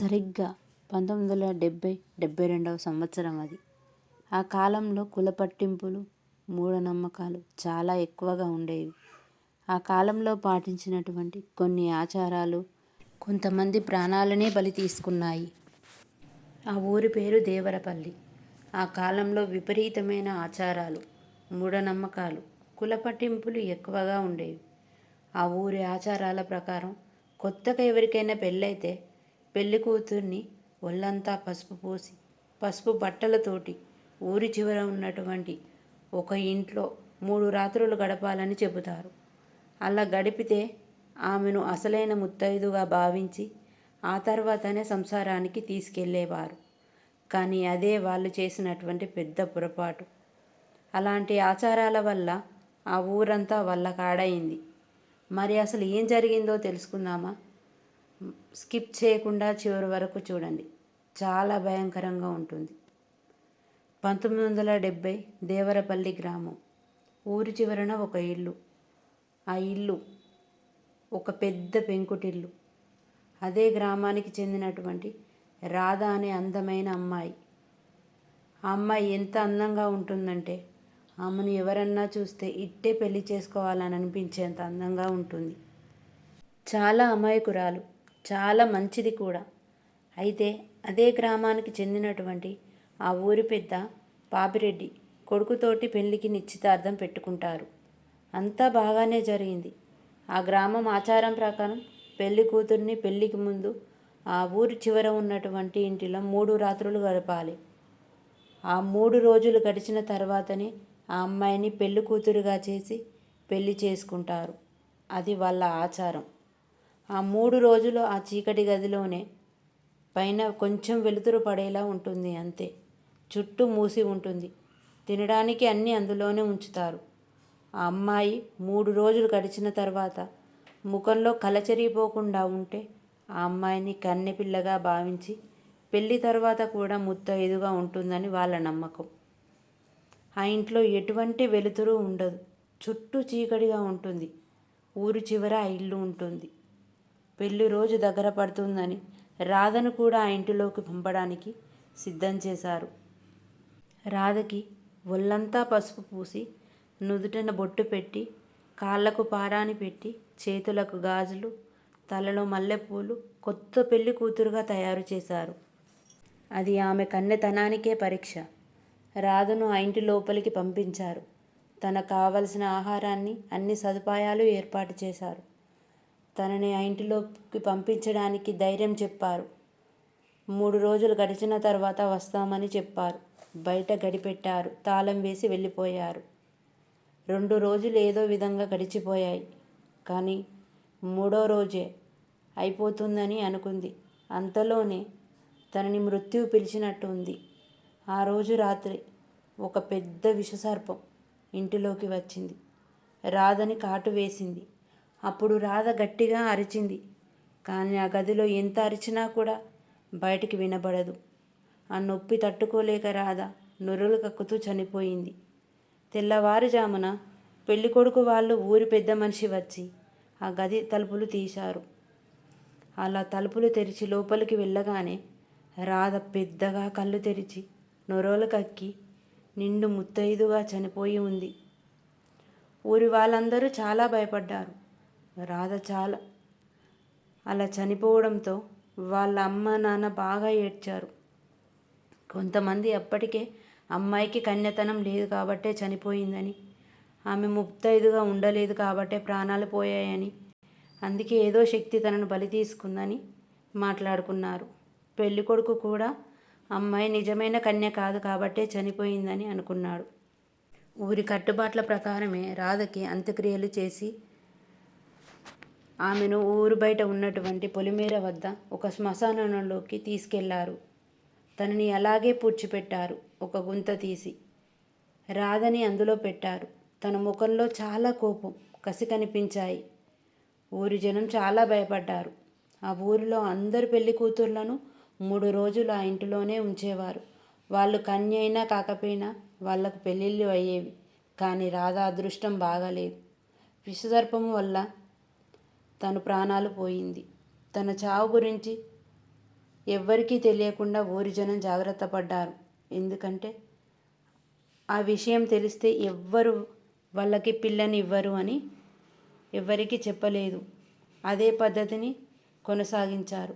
సరిగ్గా పంతొమ్మిది వందల డెబ్భై డెబ్భై రెండవ సంవత్సరం అది. ఆ కాలంలో కుల పట్టింపులు మూఢనమ్మకాలు చాలా ఎక్కువగా ఉండేవి. ఆ కాలంలో పాటించినటువంటి కొన్ని ఆచారాలు కొంతమంది ప్రాణాలనే బలి తీసుకున్నాయి. ఆ ఊరి పేరు దేవరపల్లి. ఆ కాలంలో విపరీతమైన ఆచారాలు మూఢనమ్మకాలు కుల పట్టింపులు ఎక్కువగా ఉండేవి. ఆ ఊరి ఆచారాల ప్రకారం కొత్తగా ఎవరికైనా పెళ్ళైతే పెళ్ళి కూతుర్ని ఒళ్ళంతా పసుపు పోసి పసుపు బట్టలతోటి ఊరి చివర ఉన్నటువంటి ఒక ఇంట్లో మూడు రాత్రులు గడపాలని చెబుతారు. అలా గడిపితే ఆమెను అసలైన ముత్తైదుగా భావించి ఆ తర్వాతనే సంసారానికి తీసుకెళ్ళేవారు కానీ అదే వాళ్ళు చేసినటువంటి పెద్ద పొరపాటు. అలాంటి ఆచారాల వల్ల ఆ ఊరంతా వల్ల కాడైంది. మరి అసలు ఏం జరిగిందో తెలుసుకుందామా? స్కిప్ చేయకుండా చివరి వరకు చూడండి. చాలా భయంకరంగా ఉంటుంది. పంతొమ్మిది వందల డెబ్భై దేవరపల్లి గ్రామం. ఊరి చివరన ఒక ఇల్లు. ఆ ఇల్లు ఒక పెద్ద పెంకుటిల్లు. అదే గ్రామానికి చెందినటువంటి రాధ అనే అందమైన అమ్మాయి. ఆ అమ్మాయి ఎంత అందంగా ఉంటుందంటే ఆమెను ఎవరన్నా చూస్తే ఇట్టే పెళ్ళి చేసుకోవాలని అనిపించేంత అందంగా ఉంటుంది. చాలా అమాయకురాలు. చాలా మంచిది కూడా. అయితే అదే గ్రామానికి చెందినటువంటి ఆ ఊరి పెద్ద పాపిరెడ్డి కొడుకుతోటి పెళ్ళికి నిశ్చితార్థం పెట్టుకుంటారు. అంతా బాగానే జరిగింది. ఆ గ్రామం ఆచారం ప్రకారం పెళ్ళి కూతుర్ని పెళ్ళికి ముందు ఆ ఊరి చివర ఉన్నటువంటి ఇంటిలో మూడు రాత్రులు గడపాలి. ఆ మూడు రోజులు గడిచిన తర్వాతనే ఆ అమ్మాయిని పెళ్ళి కూతురుగా చేసి పెళ్ళి చేసుకుంటారు. అది వాళ్ళ ఆచారం. ఆ మూడు రోజులు ఆ చీకటి గదిలోనే పైన కొంచెం వెలుతురు పడేలా ఉంటుంది అంతే. చుట్టూ మూసి ఉంటుంది. తినడానికి అన్నీ అందులోనే ఉంచుతారు. ఆ అమ్మాయి మూడు రోజులు గడిచిన తర్వాత ముఖంలో కలచెరిగిపోకుండా ఉంటే ఆ అమ్మాయిని కన్నెపిల్లగా భావించి పెళ్ళి తర్వాత కూడా ముత్తైదుగా ఉంటుందని వాళ్ళ నమ్మకం. ఆ ఇంట్లో ఎటువంటి వెలుతురు ఉండదు. చుట్టూ చీకటిగా ఉంటుంది. ఊరు చివర ఆ ఇల్లు ఉంటుంది. పెళ్ళి రోజు దగ్గర పడుతుందని రాధను కూడా ఆ ఇంటిలోకి పంపడానికి సిద్ధం చేశారు. రాధకి ఒళ్ళంతా పసుపు పూసి నుదుటన బొట్టు పెట్టి కాళ్ళకు పారాని పెట్టి చేతులకు గాజులు తలలో మల్లెపూలు కొత్త పెళ్ళి కూతురుగా తయారు చేశారు. అది ఆమె కన్నెతనానికే పరీక్ష. రాధను ఆ ఇంటి లోపలికి పంపించారు. తనకు కావలసిన ఆహారాన్ని అన్ని సదుపాయాలు ఏర్పాటు చేశారు. తనని ఆ ఇంటిలోకి పంపించడానికి ధైర్యం చెప్పారు. మూడు రోజులు గడిచిన తర్వాత వస్తామని చెప్పారు. బయట గడిపెట్టారు. తాళం వేసి వెళ్ళిపోయారు. రెండు రోజులు ఏదో విధంగా గడిచిపోయాయి. కానీ మూడో రోజే అయిపోతుందని అనుకుంది. అంతలోనే తనని మృత్యువు పిలిచినట్టు ఉంది. ఆ రోజు రాత్రి ఒక పెద్ద విషసర్పం ఇంటిలోకి వచ్చింది. రాధని కాటు వేసింది. అప్పుడు రాధ గట్టిగా అరిచింది. కానీ ఆ గదిలో ఎంత అరిచినా కూడా బయటికి వినబడదు. ఆ నొప్పి తట్టుకోలేక రాధ నొరులు కక్కుతూ చనిపోయింది. తెల్లవారుజామున పెళ్ళికొడుకు వాళ్ళు ఊరి పెద్ద మనిషి వచ్చి ఆ గది తలుపులు తీశారు. అలా తలుపులు తెరిచి లోపలికి వెళ్ళగానే రాధ పెద్దగా కళ్ళు తెరిచి నొరోలు కక్కి నిండు ముత్తైదుగా చనిపోయి ఉంది. ఊరి వాళ్ళందరూ చాలా భయపడ్డారు. రాధ చాలా అలా చనిపోవడంతో వాళ్ళ అమ్మ నాన్న బాగా ఏడ్చారు. కొంతమంది అప్పటికే అమ్మాయికి కన్యతనం లేదు కాబట్టే చనిపోయిందని ఆమె ముప్తైదుగా ఉండలేదు కాబట్టే ప్రాణాలు పోయాయని అందుకే ఏదో శక్తి తనను బలి తీసుకుందని మాట్లాడుకున్నారు. పెళ్ళికొడుకు కూడా అమ్మాయి నిజమైన కన్య కాదు కాబట్టే చనిపోయిందని అనుకున్నాడు. ఊరి కట్టుబాట్ల ప్రకారమే రాధకి అంత్యక్రియలు చేసి ఆమెను ఊరు బయట ఉన్నటువంటి పొలిమేర వద్ద ఒక శ్మశానంలోకి తీసుకెళ్ళారు. తనని అలాగే పూడ్చిపెట్టారు ఒక గుంత తీసి. రాధని అందులో పెట్టారు. తన ముఖంలో చాలా కోపం కసి కనిపించాయి. ఊరి జనం చాలా భయపడ్డారు. ఆ ఊరిలో అందరు పెళ్ళి కూతుర్లను మూడు రోజులు ఆ ఇంటిలోనే ఉంచేవారు. వాళ్ళు కన్య అయినా కాకపోయినా వాళ్ళకు పెళ్ళిళ్ళు అయ్యేవి. కానీ రాధ అదృష్టం బాగాలేదు. విషసర్పము వల్ల తను ప్రాణాలు పోయింది. తన చావు గురించి ఎవ్వరికీ తెలియకుండా ఊరి జనం జాగ్రత్త పడ్డారు. ఎందుకంటే ఆ విషయం తెలిస్తే ఎవ్వరు వాళ్ళకి పిల్లని ఇవ్వరు అని ఎవ్వరికీ చెప్పలేదు. అదే పద్ధతిని కొనసాగించారు.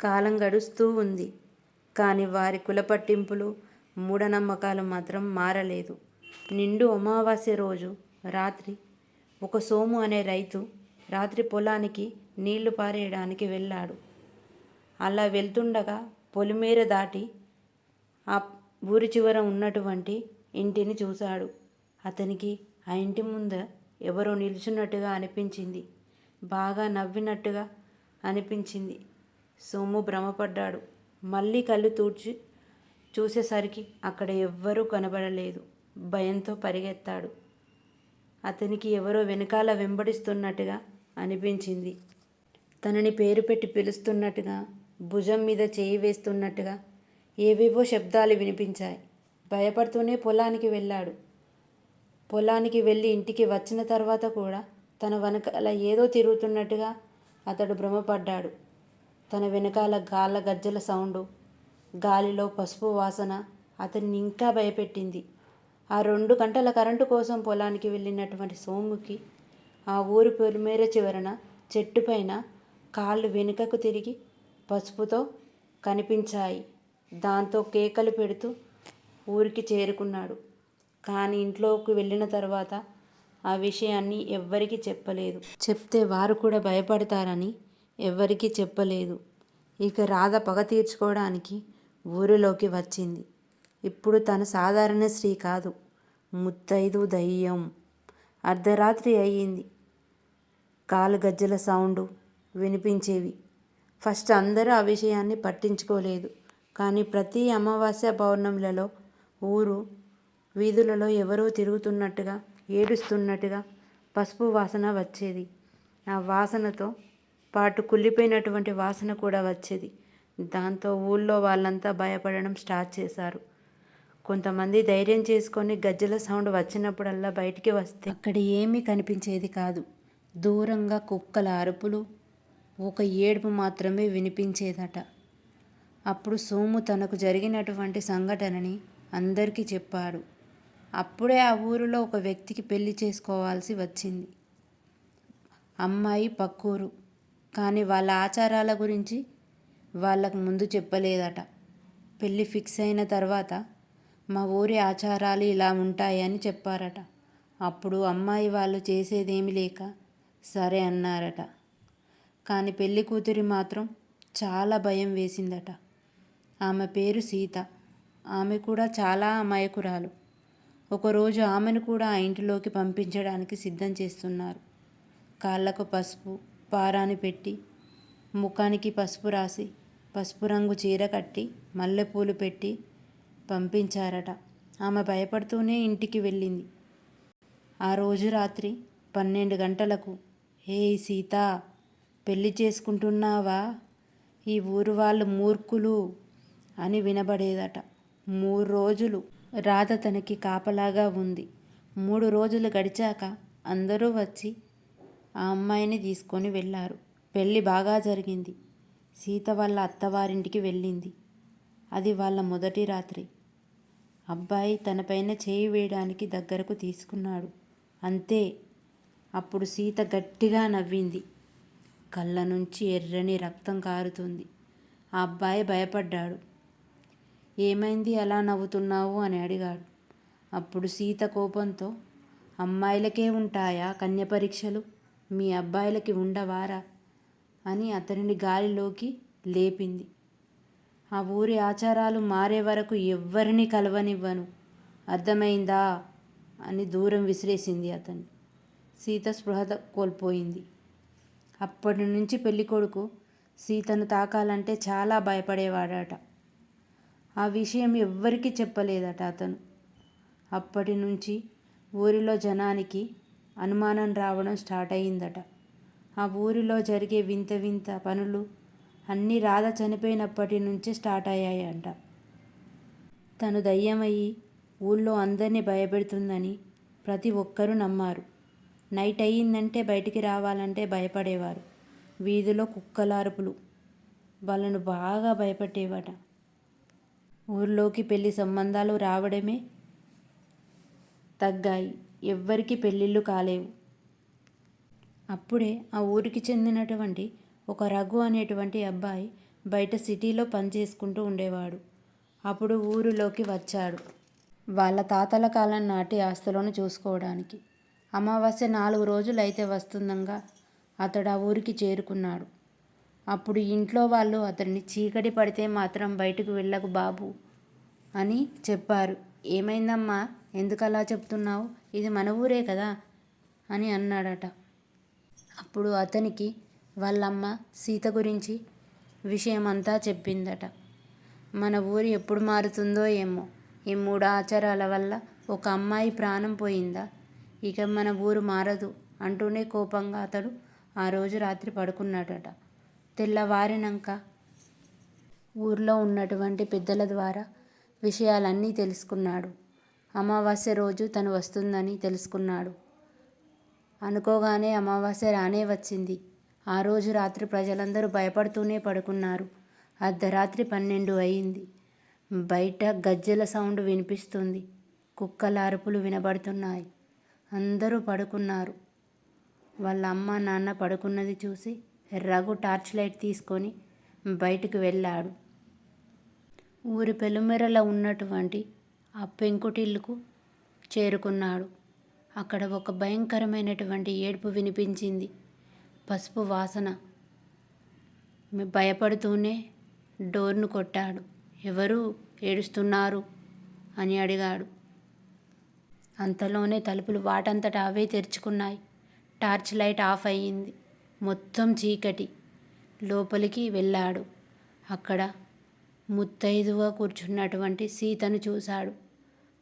కాలం గడుస్తూ ఉంది. కానీ వారి కుల పట్టింపులు మూఢనమ్మకాలు మాత్రం మారలేదు. నిండు అమావాస్య రోజు రాత్రి ఒక సోము అనే రైతు రాత్రి పొలానికి నీళ్ళు పారేయడానికి వెళ్ళాడు. అలా వెళ్తుండగా పొలిమేర దాటి ఆ ఊరి చివర ఉన్నటువంటి ఇంటిని చూశాడు. అతనికి ఆ ఇంటి ముంద ఎవరో నిల్చున్నట్టుగా అనిపించింది. బాగా నవ్వినట్టుగా అనిపించింది. సోము భ్రమపడ్డాడు. మళ్ళీ కళ్ళు తూడ్చి చూసేసరికి అక్కడ ఎవ్వరూ కనబడలేదు. భయంతో పరిగెత్తాడు. అతనికి ఎవరో వెనకాల వెంబడిస్తున్నట్టుగా అనిపించింది. తనని పేరు పెట్టి పిలుస్తున్నట్టుగా భుజం మీద చేయి వేస్తున్నట్టుగా ఏవేవో శబ్దాలు వినిపించాయి. భయపడుతూనే పొలానికి వెళ్ళాడు. పొలానికి వెళ్ళి ఇంటికి వచ్చిన తర్వాత కూడా తన వెనకాల ఏదో తిరుగుతున్నట్టుగా అతడు భ్రమపడ్డాడు. తన వెనకాల గాళ్ళ గజ్జల సౌండు గాలిలో పసుపు వాసన అతన్ని ఇంకా భయపెట్టింది. ఆ రెండు గంటల కరెంటు కోసం పొలానికి వెళ్ళినటువంటి సోముకి ఆ ఊరి పొలిమేర చివరన చెట్టుపైన కాళ్ళు వెనుకకు తిరిగి పసుపుతో కనిపించాయి. దాంతో కేకలు పెడుతూ ఊరికి చేరుకున్నాడు. కానీ ఇంట్లోకి వెళ్ళిన తర్వాత ఆ విషయాన్ని ఎవ్వరికీ చెప్పలేదు. చెప్తే వారు కూడా భయపడతారని ఎవ్వరికీ చెప్పలేదు. ఇక రాధ పగ తీర్చుకోవడానికి ఊరిలోకి వచ్చింది. ఇప్పుడు తను సాధారణ స్త్రీ కాదు. ముత్తైదు దయ్యం. అర్ధరాత్రి అయ్యింది. కాలు గజ్జల సౌండు వినిపించేవి. ఫస్ట్ అందరూ ఆ విషయాన్ని పట్టించుకోలేదు. కానీ ప్రతి అమావాస్య పౌర్ణమిలలో ఊరు వీధులలో ఎవరో తిరుగుతున్నట్టుగా ఏడుస్తున్నట్టుగా పసుపు వాసన వచ్చేది. ఆ వాసనతో పాటు కుళ్ళిపోయినటువంటి వాసన కూడా వచ్చేది. దాంతో ఊళ్ళో వాళ్ళంతా భయపడడం స్టార్ట్ చేశారు. కొంతమంది ధైర్యం చేసుకొని గజ్జల సౌండ్ వచ్చినప్పుడల్లా బయటికి వస్తే అక్కడ ఏమీ కనిపించేది కాదు. దూరంగా కుక్కల అరుపులు ఒక ఏడుపు మాత్రమే వినిపించేదట. అప్పుడు సోము తనకు జరిగినటువంటి సంఘటనని అందరికీ చెప్పాడు. అప్పుడే ఆ ఊరిలో ఒక వ్యక్తికి పెళ్ళి చేసుకోవాల్సి వచ్చింది. అమ్మాయి పక్కూరు. కానీ వాళ్ళ ఆచారాల గురించి వాళ్ళకు ముందు చెప్పలేదట. పెళ్ళి ఫిక్స్ అయిన తర్వాత మా ఊరి ఆచారాలు ఇలా ఉంటాయని చెప్పారట. అప్పుడు అమ్మాయి వాళ్ళు చేసేదేమి లేక సరే అన్నారట. కానీ పెళ్ళి కూతురి మాత్రం చాలా భయం వేసిందట. ఆమె పేరు సీత. ఆమె కూడా చాలా అమాయకురాలు. ఒకరోజు ఆమెను కూడా ఆ ఇంటిలోకి పంపించడానికి సిద్ధం చేస్తున్నారు. కాళ్ళకు పసుపు పారాని పెట్టి ముఖానికి పసుపు రాసి పసుపు రంగు చీర కట్టి మల్లెపూలు పెట్టి పంపించారట. ఆమె భయపడుతూనే ఇంటికి వెళ్ళింది. ఆ రోజు రాత్రి పన్నెండు గంటలకు హే సీత పెళ్ళి చేసుకుంటున్నావా? ఈ ఊరు వాళ్ళు మూర్ఖులు అని వినబడేదట. మూడు రోజులు రాధ తనకి కాపలాగా ఉంది. మూడు రోజులు గడిచాక అందరూ వచ్చి ఆ అమ్మాయిని తీసుకొని వెళ్ళారు. పెళ్ళి బాగా జరిగింది. సీత వాళ్ళ అత్తవారింటికి వెళ్ళింది. అది వాళ్ళ మొదటి రాత్రి. అబ్బాయి తనపైన చేయి వేయడానికి దగ్గరకు తీసుకున్నాడు. అంతే అప్పుడు సీత గట్టిగా నవ్వింది. కళ్ళ నుంచి ఎర్రని రక్తం కారుతుంది. ఆ అబ్బాయి భయపడ్డాడు. ఏమైంది అలా నవ్వుతున్నావు అని అడిగాడు. అప్పుడు సీత కోపంతో అమ్మాయిలకే ఉంటాయా కన్య పరీక్షలు? మీ అబ్బాయిలకి ఉండవారా? అని అతనిని గాలిలోకి లేపింది. ఆ ఊరి ఆచారాలు మారే వరకు ఎవ్వరిని కలవనివ్వను. అర్థమైందా? అని దూరం విసిరేసింది అతన్ని. సీత స్పృహ కోల్పోయింది. అప్పటి నుంచి పెళ్ళికొడుకు సీతను తాకాలంటే చాలా భయపడేవాడట. ఆ విషయం ఎవ్వరికీ చెప్పలేదట అతను. అప్పటి నుంచి ఊరిలో జనానికి అనుమానం రావడం స్టార్ట్ అయిందట ఆ ఊరిలో జరిగే వింత వింత పనులు అన్నీ రాధ చనిపోయినప్పటి నుంచే స్టార్ట్ అయ్యాయంట. తను దయ్యమయ్యి ఊళ్ళో అందరినీ భయపెడుతుందని ప్రతి ఒక్కరూ నమ్మారు. నైట్ అయ్యిందంటే బయటికి రావాలంటే భయపడేవారు. వీధిలో కుక్కల అరుపులు వాళ్ళను బాగా భయపెట్టేవాట. ఊర్లోకి పెళ్ళి సంబంధాలు రావడమే తగ్గాయి. ఎవ్వరికి పెళ్ళిళ్ళు కాలేవు. అప్పుడే ఆ ఊరికి చెందినటువంటి ఒక రఘు అనేటువంటి అబ్బాయి బయట సిటీలో పనిచేసుకుంటూ ఉండేవాడు. అప్పుడు ఊరిలోకి వచ్చాడు. వాళ్ళ తాతల కాలం నాటి ఆస్తులను చూసుకోవడానికి. అమావాస్య నాలుగు రోజులు అయితే వస్తుందంగా. అతడు ఆ ఊరికి చేరుకున్నాడు. అప్పుడు ఇంట్లో వాళ్ళు అతన్ని చీకటి పడితే మాత్రం బయటకు వెళ్ళకు బాబు అని చెప్పారు. ఏమైందమ్మా? ఎందుకలా చెప్తున్నావు? ఇది మన ఊరే కదా? అని అన్నాడట. అప్పుడు అతనికి వాళ్ళమ్మ సీత గురించి విషయమంతా చెప్పిందట. మన ఊరు ఎప్పుడు మారుతుందో ఏమో. ఈ మూడు ఆచారాల వల్ల ఒక అమ్మాయి ప్రాణం పోయిందా? ఇక మన ఊరు మారదు అంటూనే కోపంగా అతడు ఆ రోజు రాత్రి పడుకున్నాడట. తెల్లవారినాక ఊర్లో ఉన్నటువంటి పెద్దల ద్వారా విషయాలన్నీ తెలుసుకున్నాడు. అమావాస్య రోజు తను వస్తుందని తెలుసుకున్నాడు. అనుకోగానే అమావాస్య రానే వచ్చింది. ఆ రోజు రాత్రి ప్రజలందరూ భయపడుతూనే పడుకున్నారు. అర్ధరాత్రి పన్నెండు అయింది. బయట గజ్జెల సౌండ్ వినిపిస్తుంది. కుక్కల అరుపులు వినబడుతున్నాయి. అందరూ పడుకున్నారు. వాళ్ళ అమ్మ నాన్న పడుకున్నది చూసి రఘు టార్చ్ లైట్ తీసుకొని బయటికి వెళ్ళాడు. ఊరి పెలుమెరలో ఉన్నటువంటి ఆ పెంకుటిల్లుకు చేరుకున్నాడు. అక్కడ ఒక భయంకరమైనటువంటి ఏడుపు వినిపించింది. పసుపు వాసన భయపడుతూనే డోర్ను కొట్టాడు. ఎవరు ఏడుస్తున్నారు? అని అడిగాడు. అంతలోనే తలుపులు వాటంతట అవే తెరుచుకున్నాయి. టార్చ్ లైట్ ఆఫ్ అయ్యింది. మొత్తం చీకటి. లోపలికి వెళ్ళాడు. అక్కడ ముత్తైదుగా కూర్చున్నటువంటి సీతను చూశాడు.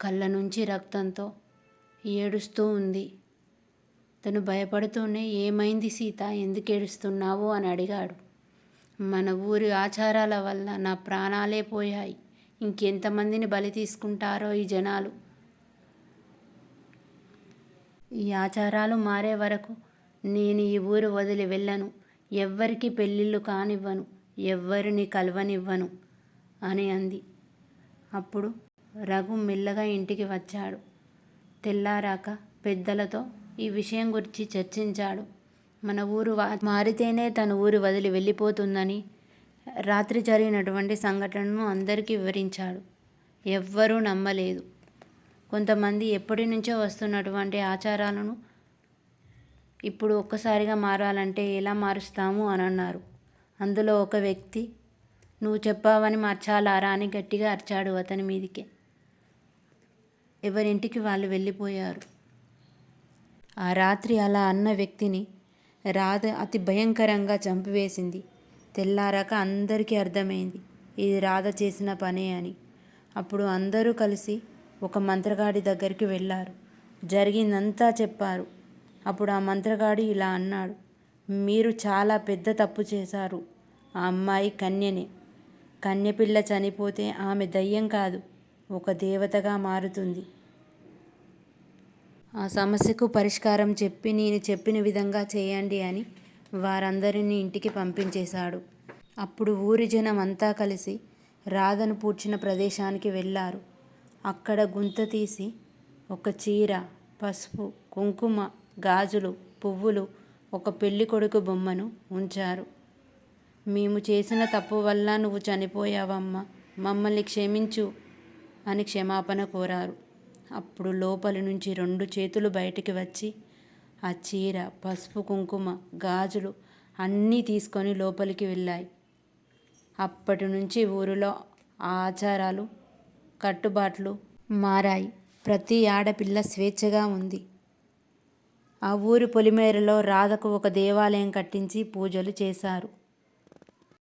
కళ్ళ నుంచి రక్తంతో ఏడుస్తూ ఉంది. తను భయపడుతూనే ఏమైంది సీత? ఎందుకు ఏడుస్తున్నావు? అని అడిగాడు. మన ఊరి ఆచారాల వల్ల నా ప్రాణాలే పోయాయి. ఇంకెంతమందిని బలి తీసుకుంటారో ఈ జనాలు. ఈ ఆచారాలు మారే వరకు నేను ఈ ఊరు వదిలి వెళ్ళను. ఎవ్వరికి పెళ్ళిళ్ళు కానివ్వను. ఎవ్వరిని కలవనివ్వను అని అంది. అప్పుడు రఘు మెల్లగా ఇంటికి వచ్చాడు. తెల్లారాక పెద్దలతో ఈ విషయం గురించి చర్చించాడు. మన ఊరు మారితేనే తన ఊరు వదిలి వెళ్ళిపోతుందని రాత్రి జరిగినటువంటి సంఘటనను అందరికీ వివరించాడు. ఎవ్వరూ నమ్మలేదు. కొంతమంది ఎప్పటి నుంచో వస్తున్నటువంటి ఆచారాలను ఇప్పుడు ఒక్కసారిగా మారాలంటే ఎలా మారుస్తాము అని అన్నారు. అందులో ఒక వ్యక్తి నువ్వు చెప్పావని మార్చాలారా? అని గట్టిగా అరిచాడు అతని మీదికే. ఎవరింటికి వాళ్ళు వెళ్ళిపోయారు. ఆ రాత్రి అలా అన్న వ్యక్తిని రాధ అతి భయంకరంగా చంపివేసింది. తెల్లారాక అందరికీ అర్థమైంది ఇది రాధ చేసిన పనే అని. అప్పుడు అందరూ కలిసి ఒక మంత్రగాడి దగ్గరికి వెళ్ళారు. జరిగిందంతా చెప్పారు. అప్పుడు ఆ మంత్రగాడి ఇలా అన్నాడు. మీరు చాలా పెద్ద తప్పు చేశారు. ఆ అమ్మాయి కన్యనే. కన్యపిల్ల చనిపోతే ఆమె దయ్యం కాదు ఒక దేవతగా మారుతుంది. ఆ సమస్యకు పరిష్కారం చెప్పి నేను చెప్పిన విధంగా చేయండి అని వారందరినీ ఇంటికి పంపించేశాడు. అప్పుడు ఊరి జనం అంతా కలిసి రాధను పూడ్చిన ప్రదేశానికి వెళ్ళారు. అక్కడ గుంత తీసి ఒక చీర పసుపు కుంకుమ గాజులు పువ్వులు ఒక పెళ్ళి కొడుకు బొమ్మను ఉంచారు. మేము చేసిన తప్పు వల్ల నువ్వు చనిపోయావమ్మ. మమ్మల్ని క్షమించు అని క్షమాపణ కోరారు. అప్పుడు లోపలి నుంచి రెండు చేతులు బయటికి వచ్చి ఆ చీర పసుపు కుంకుమ గాజులు అన్నీ తీసుకొని లోపలికి వెళ్ళాయి. అప్పటి నుంచి ఊరిలో ఆచారాలు కట్టుబాట్లు మారాయి. ప్రతి ఆడపిల్ల స్వేచ్ఛగా ఉంది. ఆ ఊరి పొలిమేరలో రాధకు ఒక దేవాలయం కట్టించి పూజలు చేశారు.